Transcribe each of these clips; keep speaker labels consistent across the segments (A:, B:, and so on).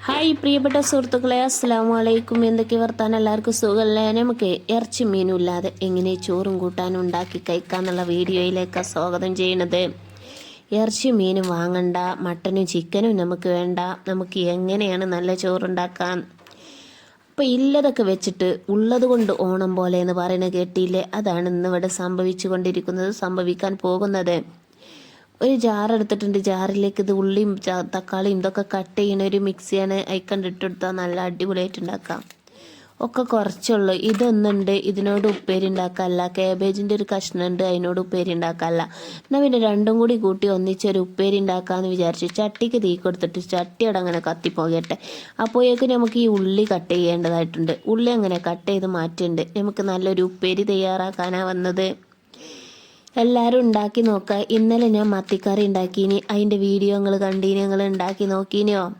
A: Hi പ്രിയപ്പെട്ട സുഹൃത്തുക്കളെ അസ്സാം വലൈക്കും എന്തൊക്കെ വർത്താനം? എല്ലാവർക്കും സുഖമല്ലേ? നമുക്ക് ഇറച്ചി മീനും ഇല്ലാതെ എങ്ങനെ ചോറും കൂട്ടാനും ഉണ്ടാക്കി കഴിക്കാന്നുള്ള വീഡിയോയിലേക്ക് സ്വാഗതം ചെയ്യണത് ഇറച്ചി മീനും വാങ്ങണ്ട മട്ടനും ചിക്കനും നമുക്ക് വേണ്ട. നമുക്ക് എങ്ങനെയാണ് നല്ല ചോറുണ്ടാക്കാൻ? അപ്പം ഇല്ലതൊക്കെ വെച്ചിട്ട് ഉള്ളത് കൊണ്ട് ഓണം പോലെ എന്ന് പറയുന്നത് കേട്ടില്ലേ? അതാണ് ഇന്നിവിടെ സംഭവിച്ചു കൊണ്ടിരിക്കുന്നത് സംഭവിക്കാൻ പോകുന്നത്. ഒരു ജാർ എടുത്തിട്ടുണ്ട്. ജാറിലേക്ക് ഇത് ഉള്ളിയും തക്കാളിയും ഇതൊക്കെ കട്ട് ചെയ്യുന്ന ഒരു മിക്സ് ചെയ്യാൻ അയക്കണ്ട് ഇട്ടെടുത്താൽ നല്ല അടിപൊളിയായിട്ട് ഉണ്ടാക്കാം. ഒക്കെ കുറച്ചുള്ളൂ. ഇതൊന്നുണ്ട്. ഇതിനോട് ഉപ്പേരി ഉണ്ടാക്കാനല്ല കാബേജിന്റെ ഒരു കഷ്ണം ഉണ്ട് അതിനോട് ഉപ്പേരി ഉണ്ടാക്കാനല്ല എന്നാൽ പിന്നെ രണ്ടും കൂടി കൂട്ടി ഒന്നിച്ചൊരു ഉപ്പേരി ഉണ്ടാക്കാമെന്ന് വിചാരിച്ചു ചട്ടിക്ക് തീ കൊടുത്തിട്ട് ചട്ടിയോടെ അങ്ങനെ കത്തിപ്പോകട്ടെ. അപ്പോഴേക്കും നമുക്ക് ഈ ഉള്ളി കട്ട് ചെയ്യേണ്ടതായിട്ടുണ്ട്. ഉള്ളി അങ്ങനെ കട്ട് ചെയ്ത് മാറ്റുന്നുണ്ട് നമുക്ക് നല്ലൊരു ഉപ്പേരി തയ്യാറാക്കാനാണ് വന്നത്. എല്ലാവരും ഉണ്ടാക്കി നോക്കുക ഇന്നലെ ഞാൻ മത്തിക്കറി ഉണ്ടാക്കീനി. അതിന്റെ വീഡിയോ നിങ്ങൾ കണ്ടീനി. നിങ്ങൾ ഉണ്ടാക്കി നോക്കീനിയോ?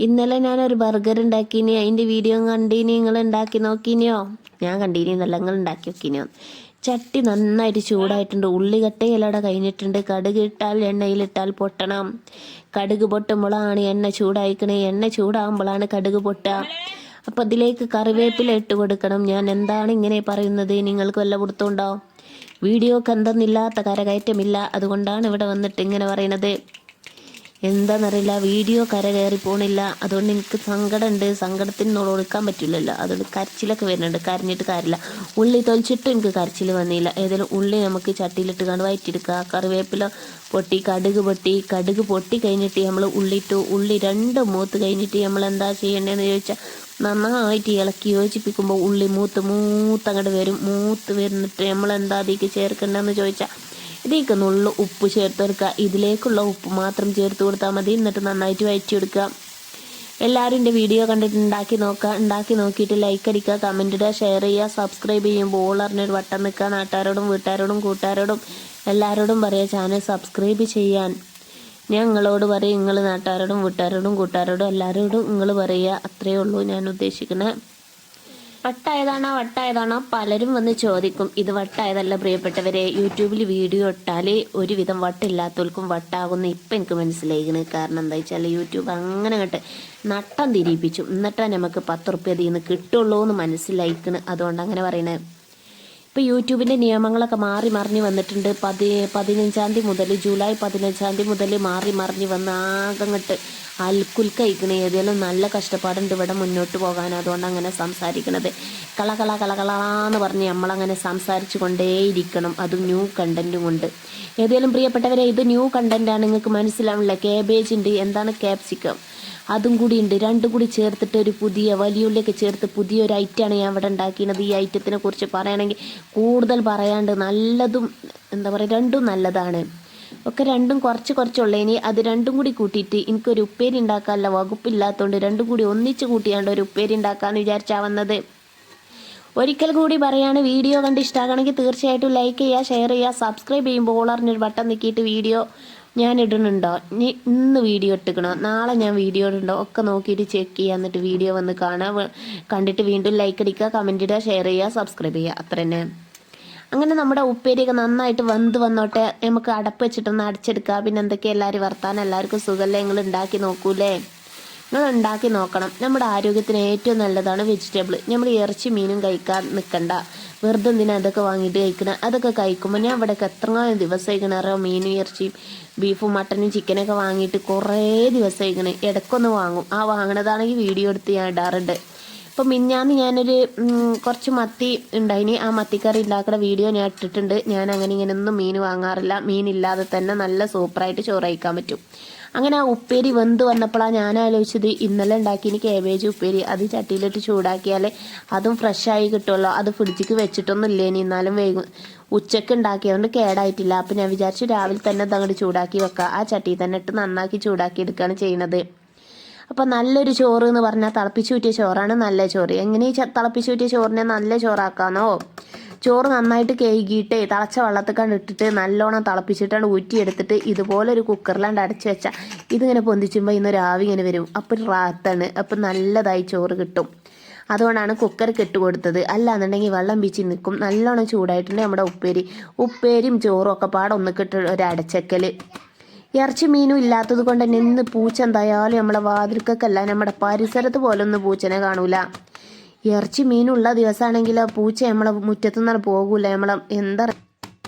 A: ഇന്നലെ ഞാൻ ഞാനൊരു ബർഗർ ഉണ്ടാക്കീനി. അതിന്റെ വീഡിയോ കണ്ടീനി. നിങ്ങൾ ഉണ്ടാക്കി നോക്കീനിയോ? ഞാൻ കണ്ടീനി. എന്നല്ല നിങ്ങൾ ഉണ്ടാക്കി നോക്കീനിയോ? ചട്ടി നന്നായിട്ട് ചൂടായിട്ടുണ്ട്. ഉള്ളി കട്ടയിലട കഴിഞ്ഞിട്ടുണ്ട്. കടുക് ഇട്ടാൽ എണ്ണയിലിട്ടാൽ പൊട്ടണം. കടുക് പൊട്ടുമ്പോഴാണ് എണ്ണ ചൂടായിക്കണേ. എണ്ണ ചൂടാകുമ്പോഴാണ് കടുക് പൊട്ടുക. അപ്പോൾ അതിലേക്ക് കറിവേപ്പില ഇട്ട് കൊടുക്കണം. ഞാൻ എന്താണ് ഇങ്ങനെ പറയുന്നത്? നിങ്ങൾക്ക് വല്ല കൊടുത്തുണ്ടോ വീഡിയോക്ക് കണ്ടെന്നില്ലാത്ത കരകയറ്റമില്ല. അതുകൊണ്ടാണ് ഇവിടെ വന്നിട്ട് ഇങ്ങനെ പറയുന്നത്. എന്താണെന്നറിയില്ല വീഡിയോ കര കയറി പോണില്ല. അതുകൊണ്ട് എനിക്ക് സങ്കടമുണ്ട്. സങ്കടത്തിന് ഒടുക്കാൻ പറ്റില്ലല്ലോ. അതുകൊണ്ട് കരച്ചിലൊക്കെ വരുന്നുണ്ട്. കരഞ്ഞിട്ട് കാര്യമില്ല. ഉള്ളി തൊലിച്ചിട്ട് എനിക്ക് കരച്ചിൽ വന്നില്ല. ഏതായാലും ഉള്ളി നമുക്ക് ചട്ടിയിലിട്ട് കണ്ട് വയറ്റിയെടുക്കുക. കറിവേപ്പില പൊട്ടി കടുക് പൊട്ടി. കടുക് പൊട്ടി കഴിഞ്ഞിട്ട് നമ്മൾ ഉള്ളിട്ടു ഉള്ളി രണ്ട് മൂത്ത് കഴിഞ്ഞിട്ട് നമ്മൾ എന്താ ചെയ്യേണ്ടതെന്ന് ചോദിച്ചാൽ നന്നായിട്ട് ഇളക്കി യോജിപ്പിക്കുമ്പോൾ ഉള്ളി മൂത്ത് മൂത്ത് അങ്ങോട്ട് വരും. മൂത്ത് വരുന്നിട്ട് നമ്മൾ എന്താ അതിലേക്ക് ചേർക്കേണ്ടതെന്ന് ചോദിച്ചാൽ ഇതിലേക്ക് നുള്ള ഉപ്പ് ചേർത്ത് കൊടുക്കുക ഇതിലേക്കുള്ള ഉപ്പ് മാത്രം ചേർത്ത് കൊടുത്താൽ മതി. എന്നിട്ട് നന്നായിട്ട് വയറ്റിയെടുക്കുക. എല്ലാവരും എന്റെ വീഡിയോ കണ്ടിട്ട് ഉണ്ടാക്കി നോക്കുക ഉണ്ടാക്കി നോക്കിയിട്ട് ലൈക്ക് അടിക്കുക കമന്റ് ഇടുക ഷെയർ ചെയ്യുക സബ്സ്ക്രൈബ് ചെയ്യുമ്പോൾ അറിഞ്ഞൊരു വട്ടം നിൽക്കുക. നാട്ടുകാരോടും വീട്ടുകാരോടും കൂട്ടുകാരോടും എല്ലാവരോടും പറയുക ചാനൽ സബ്സ്ക്രൈബ് ചെയ്യാൻ. ഞങ്ങളോട് പറയും നിങ്ങൾ നാട്ടുകാരോടും വീട്ടുകാരോടും കൂട്ടുകാരോടും എല്ലാവരോടും നിങ്ങൾ പറയുക അത്രയേ ഉള്ളൂ ഞാൻ ഉദ്ദേശിക്കുന്നത് വട്ടായതാണോ വട്ടായതാണോ പലരും വന്ന് ചോദിക്കും. ഇത് വട്ടായതല്ല പ്രിയപ്പെട്ടവരെ യൂട്യൂബിൽ വീഡിയോ ഇട്ടാൽ ഒരുവിധം വട്ടില്ലാത്തവർക്കും വട്ടാകുന്ന ഇപ്പം എനിക്ക് മനസ്സിലായിക്കണ്. കാരണം എന്താ വെച്ചാൽ യൂട്യൂബ് അങ്ങനെ കണ്ട് നട്ടം തിരിപ്പിച്ചു എന്നിട്ടാണ് നമുക്ക് പത്ത് റുപ്യ അതിൽ നിന്ന് കിട്ടുള്ളൂ എന്ന് മനസ്സിലായിക്കണ്. അതുകൊണ്ട് അങ്ങനെ പറയണേ. ഇപ്പോൾ യൂട്യൂബിന്റെ നിയമങ്ങളൊക്കെ മാറി മറിഞ്ഞ് വന്നിട്ടുണ്ട്. പതി പതിനഞ്ചാം തീയതി മുതൽ ജൂലൈ പതിനഞ്ചാം തീയതി മുതൽ മാറി മറിഞ്ഞ് വന്ന് ആകെ അങ്ങോട്ട് അൽക്കുൽക്കയിക്കണേ ഏതെങ്കിലും നല്ല കഷ്ടപ്പാടുണ്ട് ഇവിടെ മുന്നോട്ട് പോകാൻ. അതുകൊണ്ട് അങ്ങനെ സംസാരിക്കണത്. കള കള കള കളാന്ന് പറഞ്ഞ് നമ്മളങ്ങനെ സംസാരിച്ചു കൊണ്ടേയിരിക്കണം അത് ന്യൂ കണ്ടന്റും ഉണ്ട്. ഏതെങ്കിലും പ്രിയപ്പെട്ടവരെ ഇത് ന്യൂ കണ്ടന്റാണ് നിങ്ങൾക്ക് മനസ്സിലാവില്ല കേബേജ് ഉണ്ട്. എന്താണ് ക്യാപ്സിക്കം അതും കൂടി ഉണ്ട്. രണ്ടും കൂടി ചേർത്തിട്ട് ഒരു പുതിയ വലിയുള്ളിയൊക്കെ ചേർത്ത് പുതിയൊരു ഐറ്റമാണ് ഞാൻ ഇവിടെ ഉണ്ടാക്കിയത്. ഈ ഐറ്റത്തിനെ കുറിച്ച് പറയുകയാണെങ്കിൽ കൂടുതൽ പറയാണ്ട് നല്ലതും എന്താ പറയുക രണ്ടും നല്ലതാണ്. ഒക്കെ രണ്ടും കുറച്ച് കുറച്ചുള്ളതിന് അത് രണ്ടും കൂടി കൂട്ടിയിട്ട് എനിക്കൊരു ഉപ്പേരി ഉണ്ടാക്കാനുള്ള വകുപ്പില്ലാത്തതുകൊണ്ട് രണ്ടും കൂടി ഒന്നിച്ച് കൂട്ടിയാണ്ട് ഒരു ഉപ്പേരി ഉണ്ടാക്കാമെന്ന് വിചാരിച്ചാ വന്നത്. ഒരിക്കൽ കൂടി പറയാണ് വീഡിയോ കണ്ട് ഇഷ്ടമാകണമെങ്കിൽ തീർച്ചയായിട്ടും ലൈക്ക് ചെയ്യുക ഷെയർ ചെയ്യുക സബ്സ്ക്രൈബ് ചെയ്യുമ്പോൾ ഓളറിനൊരു ബട്ടൺ നിൽക്കിയിട്ട് വീഡിയോ ഞാൻ ഇടുന്നുണ്ടോ? ഇനി ഇന്ന് വീഡിയോ ഇട്ടിക്കണോ? നാളെ ഞാൻ വീഡിയോ ഇടുന്നുണ്ടോ ഒക്കെ നോക്കിയിട്ട് ചെക്ക് ചെയ്യുക എന്നിട്ട് വീഡിയോ വന്ന് കാണുക കണ്ടിട്ട് വീണ്ടും ലൈക്ക് അടിക്കുക കമന്റ് ഇടുക ഷെയർ ചെയ്യുക സബ്സ്ക്രൈബ് ചെയ്യുക. അത്ര തന്നെ അങ്ങനെ നമ്മുടെ ഉപ്പേരിയൊക്കെ നന്നായിട്ട് വന്ന് വന്നോട്ടെ. നമുക്ക് അടപ്പ് വെച്ചിട്ടൊന്ന് അടച്ചെടുക്കുക പിന്നെ എന്തൊക്കെയാ എല്ലാവരും വർത്താനം എല്ലാവർക്കും സുഖമല്ലേ നിങ്ങൾ ഉണ്ടാക്കി നോക്കൂലേ? നിങ്ങൾ ഉണ്ടാക്കി നോക്കണം. നമ്മുടെ ആരോഗ്യത്തിന് ഏറ്റവും നല്ലതാണ് വെജിറ്റബിൾ നമ്മൾ ഇറച്ചി മീനും കഴിക്കാൻ നിൽക്കണ്ട വെറുതെ എന്തിനാ അതൊക്കെ വാങ്ങിയിട്ട് കഴിക്കണം? അതൊക്കെ കഴിക്കുമ്പോൾ ഞാൻ ഇവിടെയൊക്കെ എത്ര ദിവസം കഴിക്കണം അറിയോ മീനും ഇറച്ചിയും ബീഫും മട്ടനും ചിക്കനൊക്കെ വാങ്ങിയിട്ട് കുറേ ദിവസം കഴിക്കണം ഇടയ്ക്കൊന്ന് വാങ്ങും. ആ വാങ്ങണതാണെങ്കിൽ വീഡിയോ എടുത്ത് ഞാൻ ഇടാറുണ്ട്. ഇപ്പം മിഞ്ഞാന്ന് ഞാനൊരു കുറച്ച് മത്തി ഉണ്ടായിനി. ആ മത്തിക്കറി ഉണ്ടാക്കുന്ന വീഡിയോ ഞാൻ ഇട്ടിട്ടുണ്ട്. ഞാൻ അങ്ങനെ ഇങ്ങനെ ഒന്നും മീൻ വാങ്ങാറില്ല. മീനില്ലാതെ തന്നെ നല്ല സൂപ്പറായിട്ട് ചോറ് കഴിക്കാൻ പറ്റും. അങ്ങനെ ആ ഉപ്പേരി വെന്ത് വന്നപ്പോഴാണ് ഞാൻ ആലോചിച്ചത് ഇന്നലെ ഉണ്ടാക്കിയ കേബേജ് ഉപ്പേരി. അത് ചട്ടിയിലിട്ട് ചൂടാക്കിയാൽ അതും ഫ്രഷായി കിട്ടുമല്ലോ അത് ഫ്രിഡ്ജിക്ക് വെച്ചിട്ടൊന്നും ഇല്ലേനി. എന്നാലും വേഗം ഉച്ചയ്ക്ക് ഉണ്ടാക്കിയതുകൊണ്ട് കേടായിട്ടില്ല. അപ്പം ഞാൻ വിചാരിച്ചു രാവിലെ തന്നെ അത് അങ്ങോട്ട് ചൂടാക്കി വെക്കാം. ആ ചട്ടി തന്നെ ഇട്ട് നന്നാക്കി ചൂടാക്കി എടുക്കുകയാണ് ചെയ്യുന്നത് അപ്പോൾ നല്ലൊരു ചോറ് എന്ന് പറഞ്ഞാൽ തിളപ്പിച്ചൂറ്റിയ ചോറാണ് നല്ല ചോറ്. എങ്ങനെ ഈ തിളപ്പിച്ചൂറ്റിയ ചോറിനെ നല്ല ചോറാക്കാന്നോ? ചോറ് നന്നായിട്ട് കേകിയിട്ട് തിളച്ച വെള്ളത്തിൽ കണ്ട് ഇട്ടിട്ട് നല്ലോണം തിളപ്പിച്ചിട്ടാണ് ഊറ്റിയെടുത്തിട്ട് ഇതുപോലെ ഒരു കുക്കറിലാണ്ട് അടച്ചു വെച്ചാൽ ഇതിങ്ങനെ പൊന്തിച്ചുമ്പോൾ ഇന്ന് രാവി ഇങ്ങനെ വരും. അപ്പോൾ റാത്താണ്. അപ്പം നല്ലതായി ചോറ് കിട്ടും. അതുകൊണ്ടാണ് കുക്കർ കെട്ട് കൊടുത്തത്. അല്ലാന്നുണ്ടെങ്കിൽ വെള്ളം പീച്ച് നിൽക്കും നല്ലോണം ചൂടായിട്ടുണ്ട് നമ്മുടെ ഉപ്പേരി. ഉപ്പേരിയും ചോറും ഒക്കെ പാടെ ഒന്നിക്കിട്ട് ഒരു അടച്ചക്കൽ ഇറച്ചി മീനും ഇല്ലാത്തത് കൊണ്ട് തന്നെ ഇന്ന് പൂച്ച എന്തായാലും നമ്മളെ വാതിൽക്കല്ല നമ്മുടെ പരിസരത്ത് പോലൊന്നും പൂച്ചനെ കാണൂല. ഇറച്ചി മീനുള്ള ദിവസമാണെങ്കിൽ പൂച്ച നമ്മളെ മുറ്റത്തു നിന്നാണ് പോകൂല. നമ്മളെ എന്താ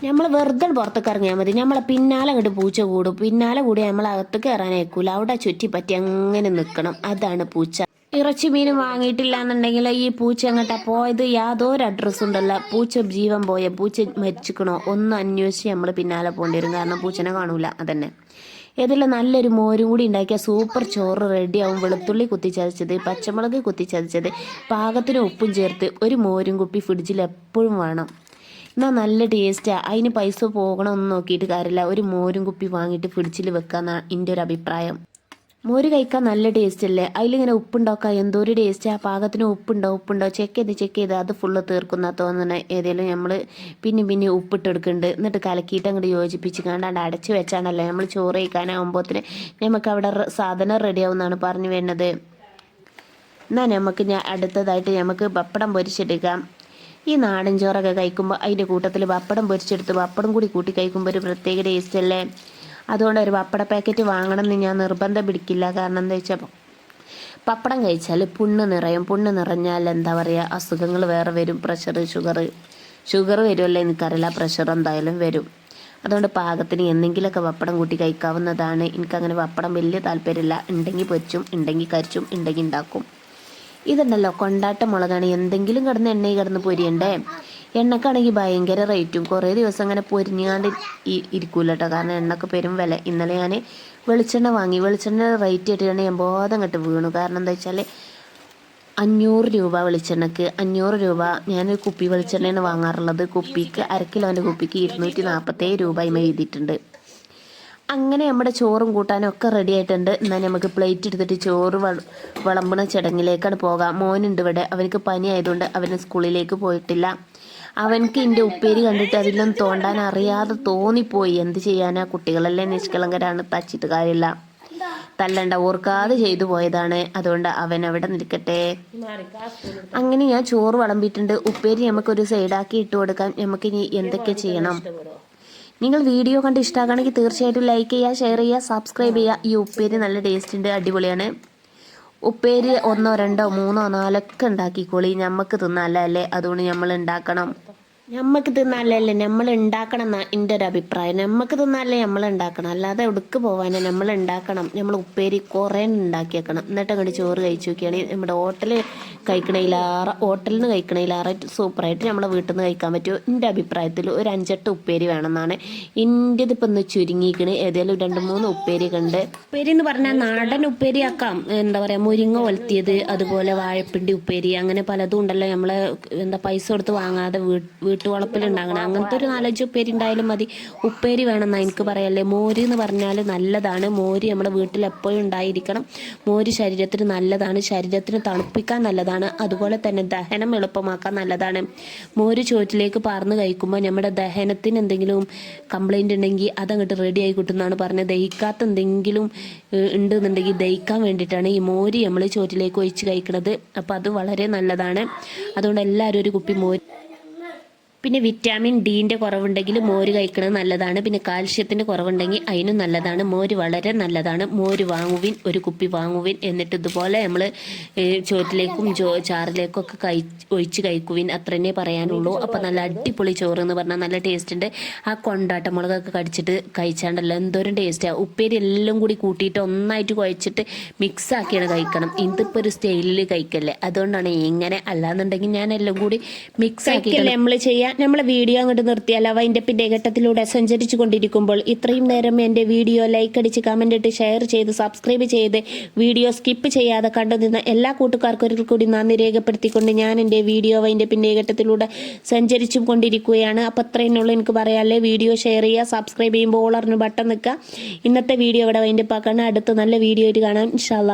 A: നമ്മൾ വെറുതെ പുറത്തേക്ക് ഇറങ്ങിയാൽ മതി. നമ്മളെ പിന്നാലെ അങ്ങോട്ട് പൂച്ച കൂടും. പിന്നാലെ കൂടി നമ്മൾ അകത്ത് കയറാനേക്കൂല അവിടെ ചുറ്റിപ്പറ്റി അങ്ങനെ നിൽക്കണം അതാണ് പൂച്ച. ഇറച്ചി മീൻ വാങ്ങിയിട്ടില്ല എന്നുണ്ടെങ്കിൽ ഈ പൂച്ച അങ്ങോട്ടാ പോയത്? യാതൊരു അഡ്രസ്സ് ഉണ്ടല്ല. പൂച്ച ജീവൻ പോയ പൂച്ച മരിച്ചിക്കണോ? ഒന്ന് അന്വേഷിച്ച് നമ്മൾ പിന്നാലെ പോകേണ്ടി വരും കാരണം പൂച്ചനെ കാണൂല. അതന്നെ. ഏതെല്ലാം നല്ലൊരു മോരും കൂടി ഉണ്ടാക്കിയ സൂപ്പർ ചോറ് റെഡിയാവും വെളുത്തുള്ളി കുത്തിച്ചതച്ചത് പച്ചമുളക് കുത്തിച്ചതച്ചത് പാകത്തിന് ഉപ്പും ചേർത്ത് ഒരു മോരും കുപ്പി ഫ്രിഡ്ജിൽ എപ്പോഴും വേണം. എന്നാൽ നല്ല ടേസ്റ്റാണ് അതിന് പൈസ പോകണമെന്ന് നോക്കിയിട്ട് കാര്യമില്ല. ഒരു മോരും കുപ്പി വാങ്ങിയിട്ട് ഫ്രിഡ്ജിൽ വെക്കാമെന്നാണ് എന്റെ ഒരു അഭിപ്രായം. മോര് കഴിക്കാൻ നല്ല ടേസ്റ്റ് അല്ലേ അതിലിങ്ങനെ ഉപ്പുണ്ടാക്കാം എന്തോ ഒരു ടേസ്റ്റ്? ആ പാകത്തിന് ഉപ്പുണ്ടോ? ഉപ്പുണ്ടോ? ചെക്ക് ചെയ്ത് ചെക്ക് ചെയ്ത്. അത് ഫുള്ള് തീർക്കുന്ന തോന്നുന്നത് ഏതെങ്കിലും നമ്മൾ പിന്നെ പിന്നെ ഉപ്പിട്ടെടുക്കുന്നുണ്ട് എന്നിട്ട് കലക്കിയിട്ട് അങ്ങോട്ട് യോജിപ്പിച്ച് കണ്ടാണ്ട് അടച്ച് വെച്ചാണല്ലേ നമ്മൾ ചോറ് കഴിക്കാനാകുമ്പോഴത്തിന് നമുക്ക് അവിടെ സാധനം റെഡിയാവുമെന്നാണ് പറഞ്ഞു വരുന്നത്. എന്നാൽ നമുക്ക് ഞാൻ അടുത്തതായിട്ട് നമുക്ക് പപ്പടം പൊരിച്ചെടുക്കാം. ഈ നാടൻ ചോറൊക്കെ കഴിക്കുമ്പോൾ അതിന്റെ കൂട്ടത്തിൽ പപ്പടം പൊരിച്ചെടുത്ത് പപ്പടം കൂടി കൂട്ടി കഴിക്കുമ്പോൾ ഒരു പ്രത്യേക ടേസ്റ്റ് അല്ലേ? അതുകൊണ്ട് ഒരു പപ്പട പാക്കറ്റ് വാങ്ങണം എന്ന് ഞാൻ നിർബന്ധം പിടിക്കില്ല കാരണം എന്താ വെച്ചാൽ പപ്പടം കഴിച്ചാൽ പുണ്ണ് നിറയും. പുണ്ണ് നിറഞ്ഞാൽ എന്താ പറയുക അസുഖങ്ങൾ വേറെ വരും. പ്രഷർ ഷുഗർ ഷുഗർ വരുമല്ലോ എനിക്കറിയില്ല. പ്രഷർ എന്തായാലും വരും. അതുകൊണ്ട് പാകത്തിന് എന്തെങ്കിലുമൊക്കെ പപ്പടം കൂട്ടി കഴിക്കാവുന്നതാണ്. എനിക്കങ്ങനെ പപ്പടം വലിയ താല്പര്യമില്ല. ഉണ്ടെങ്കിൽ പൊരിച്ചും ഉണ്ടെങ്കിൽ കരിച്ചും ഉണ്ടെങ്കിൽ ഉണ്ടാക്കും. ഇതുണ്ടല്ലോ കൊണ്ടാട്ട മുളകാണ്. എന്തെങ്കിലും കിടന്ന് എണ്ണയിൽ കിടന്ന് പൊരിയണ്ടേ? എണ്ണക്കാണെങ്കിൽ ഭയങ്കര റേറ്റും കുറേ ദിവസം അങ്ങനെ പൊരിഞ്ഞാണ്ട് ഇരിക്കൂല കേട്ടോ കാരണം എണ്ണക്ക് പെരും വില. ഇന്നലെ ഞാൻ വെളിച്ചെണ്ണ വാങ്ങി. വെളിച്ചെണ്ണ റേറ്റ് ഇട്ടിട്ട് ഞാൻ ബോധം കെട്ട് വീണു. കാരണം എന്താ വെച്ചാൽ അഞ്ഞൂറ് രൂപ വെളിച്ചെണ്ണക്ക് അഞ്ഞൂറ് രൂപ ഞാനൊരു കുപ്പി വെളിച്ചെണ്ണയാണ് വാങ്ങാറുള്ളത്. കുപ്പിക്ക് അര കിലോന്റെ കുപ്പിക്ക് ഇരുന്നൂറ്റി നാൽപ്പത്തേഴ് രൂപ ഇമ എഴുതിയിട്ടുണ്ട്. അങ്ങനെ നമ്മുടെ ചോറും കൂട്ടാനും ഒക്കെ റെഡി ആയിട്ടുണ്ട്. എന്നാൽ നമുക്ക് പ്ലേറ്റ് എടുത്തിട്ട് ചോറ് വള- വിളമ്പണ ചടങ്ങിലേക്കാണ് പോകാം. മോനുണ്ട് ഇവിടെ. അവനക്ക് പനി ആയതുകൊണ്ട് അവന് സ്കൂളിലേക്ക് പോയിട്ടില്ല. അവനക്ക് എന്റെ ഉപ്പേരി കണ്ടിട്ട് അതിലും തോണ്ടാൻ അറിയാതെ തോന്നിപ്പോയി. എന്ത് ചെയ്യാനാ? കുട്ടികളല്ലേ നിഷ്കളങ്കരാണ്. തച്ചിട്ട് കാര്യമില്ല. തല്ലണ്ട. ഓർക്കാതെ ചെയ്തു പോയതാണ്. അതുകൊണ്ട് അവൻ അവിടെ നിൽക്കട്ടെ. അങ്ങനെ ഞാൻ ചോറ് വിളമ്പിയിട്ടുണ്ട്. ഉപ്പേരി നമുക്കൊരു സൈഡാക്കി ഇട്ട് കൊടുക്കാം. നമുക്കിനി എന്തൊക്കെ ചെയ്യണം? നിങ്ങൾ വീഡിയോ കണ്ട് ഇഷ്ടമാണെങ്കിൽ തീർച്ചയായിട്ടും ലൈക്ക് ചെയ്യുക ഷെയർ ചെയ്യുക സബ്സ്ക്രൈബ് ചെയ്യുക. ഈ ഉപ്പേരി നല്ല ടേസ്റ്റ് ഉണ്ട്. അടിപൊളിയാണ്. ഉപ്പേരി ഒന്നോ രണ്ടോ മൂന്നോ നാലൊക്കെ ഉണ്ടാക്കിക്കോളി. ഞമ്മക്ക് തിന്നാലല്ലേ? അതുകൊണ്ട് നമ്മൾ ഉണ്ടാക്കണം. ഞമ്മക്ക് തിന്നാലല്ലേ നമ്മൾ ഉണ്ടാക്കണം എന്നാ എന്റെ ഒരു അഭിപ്രായം. നമ്മക്ക് തിന്നാലേ നമ്മൾ ഉണ്ടാക്കണം അല്ലാതെ എവിടേക്ക് പോവാനേ നമ്മൾ ഉണ്ടാക്കണം നമ്മൾ ഉപ്പേരി കുറേ ഉണ്ടാക്കിയേക്കണം എന്നിട്ട് അങ്ങോട്ട് ചോറ് കഴിച്ചു നോക്കുകയാണെങ്കിൽ നമ്മുടെ ഹോട്ടലിൽ കഴിക്കണയിലാറ ഹോട്ടലിൽ നിന്ന് കഴിക്കണയിലാറ സൂപ്പറായിട്ട് നമ്മളെ വീട്ടിൽ നിന്ന് കഴിക്കാൻ പറ്റുമോ എന്റെ അഭിപ്രായത്തിൽ ഒരു അഞ്ചെട്ട് ഉപ്പേരി വേണമെന്നാണ് എന്റെ ഇതിപ്പോൾ ഒന്ന് ചുരുങ്ങിക്കണ്. ഏതെങ്കിലും രണ്ട് മൂന്ന് ഉപ്പേരി കണ്ട്. ഉപ്പേരി എന്ന് പറഞ്ഞാൽ നാടൻ ഉപ്പേരി ആക്കാം. എന്താ പറയുക മുരിങ്ങ ഒലത്തിയത് അതുപോലെ വാഴപ്പിണ്ടി ഉപ്പേരി അങ്ങനെ പലതും ഉണ്ടല്ലോ. നമ്മളെ എന്താ പൈസ കൊടുത്ത് വാങ്ങാതെ വീ വീട്ടുവളപ്പിലുണ്ടാകണം. അങ്ങനത്തെ ഒരു നാലഞ്ച് ഉപ്പേരി ഉണ്ടായാലും മതി. ഉപ്പേരി വേണമെന്നാ എനിക്ക് പറയല്ലേ മോര് എന്ന് പറഞ്ഞാൽ നല്ലതാണ്. മോര് നമ്മുടെ വീട്ടിൽ എപ്പോഴും ഉണ്ടായിരിക്കണം. മോര് ശരീരത്തിന് നല്ലതാണ്. ശരീരത്തിന് തണുപ്പിക്കാൻ നല്ലതാണ്. അതുപോലെ തന്നെ ദഹനം എളുപ്പമാക്കാൻ നല്ലതാണ്. മോര് ചോറ്റിലേക്ക് പാർന്ന് കഴിക്കുമ്പോൾ നമ്മുടെ ദഹനത്തിന് എന്തെങ്കിലും കംപ്ലൈന്റ് ഉണ്ടെങ്കിൽ അതങ്ങോട്ട് റെഡി ആയി കിട്ടുന്നതാണ് പറഞ്ഞത്. ദഹിക്കാത്ത എന്തെങ്കിലും ഉണ്ട് എന്നുണ്ടെങ്കിൽ ദഹിക്കാൻ വേണ്ടിയിട്ടാണ് ഈ മോര് നമ്മൾ ചോറ്റിലേക്ക് ഒഴിച്ച് കഴിക്കുന്നത് അപ്പോൾ അത് വളരെ നല്ലതാണ്. അതുകൊണ്ട് എല്ലാവരും ഒരു കുപ്പി മോര് പിന്നെ വിറ്റാമിൻ ഡീന്റെ കുറവുണ്ടെങ്കിൽ മോര് കഴിക്കുന്നത് നല്ലതാണ്. പിന്നെ കാൽഷ്യത്തിന്റെ കുറവുണ്ടെങ്കിൽ അതിനും നല്ലതാണ്. മോര് വളരെ നല്ലതാണ്. മോര് വാങ്ങുവിൻ ഒരു കുപ്പി വാങ്ങുവിൻ എന്നിട്ട് ഇതുപോലെ നമ്മൾ ചോറ്റിലേക്കും ചോ ചാറിലേക്കും ഒക്കെ കഴി ഒഴിച്ച് കഴിക്കുവിൻ. അത്രേ പറയാനുള്ളൂ. അപ്പോൾ നല്ല അടിപൊളി ചോറ് എന്ന് പറഞ്ഞാൽ നല്ല ടേസ്റ്റ് ഉണ്ട് ആ കൊണ്ടാട്ട മുളകൊക്കെ കടിച്ചിട്ട് കഴിച്ചാണ്ടല്ലോ എന്തോരം ടേസ്റ്റാണ് ഉപ്പേരി എല്ലാം കൂടി കൂട്ടിയിട്ട് ഒന്നായിട്ട് കുഴച്ചിട്ട് മിക്സ് ആക്കിയാണ് കഴിക്കണം. ഇതിപ്പോൾ ഒരു സ്റ്റൈലിൽ കഴിക്കല്ലേ. അതുകൊണ്ടാണ് ഇങ്ങനെ അല്ലാന്നുണ്ടെങ്കിൽ ഞാൻ എല്ലാം കൂടി മിക്സ് ആക്കി നമ്മൾ ചെയ്യാൻ നമ്മളെ വീഡിയോ അങ്ങോട്ട് നിർത്തിയാൽ പിന്നെ ഘട്ടത്തിലൂടെ സഞ്ചരിച്ചു കൊണ്ടിരിക്കുമ്പോൾ ഇത്രയും നേരം എന്റെ വീഡിയോ ലൈക്ക് അടിച്ച് കമന്റ് ഇട്ട് ഷെയർ ചെയ്ത് സബ്സ്ക്രൈബ് ചെയ്ത് വീഡിയോ സ്കിപ്പ് ചെയ്യാതെ കണ്ടുനിന്ന എല്ലാ കൂട്ടുകാർക്കും ഒരിക്കൽ കൂടി നന്ദി രേഖപ്പെടുത്തിക്കൊണ്ട് ഞാൻ എന്റെ വീഡിയോ പിന്നെ ഘട്ടത്തിലൂടെ സഞ്ചരിച്ചു കൊണ്ടിരിക്കുകയാണ്. അപ്പോൾ അത്രയെന്നുള്ളൂ എനിക്ക് പറയാല്ലേ വീഡിയോ ഷെയർ ചെയ്യുക സബ്സ്ക്രൈബ് ചെയ്യുമ്പോൾ ഓളറിന് ബട്ടൺ നിൽക്കുക ഇന്നത്തെ വീഡിയോ ഇവിടെ അതിന്റെ പാക്കാണ് അടുത്ത നല്ല വീഡിയോ ആയിട്ട് കാണാം. ഇൻഷാല്ലാ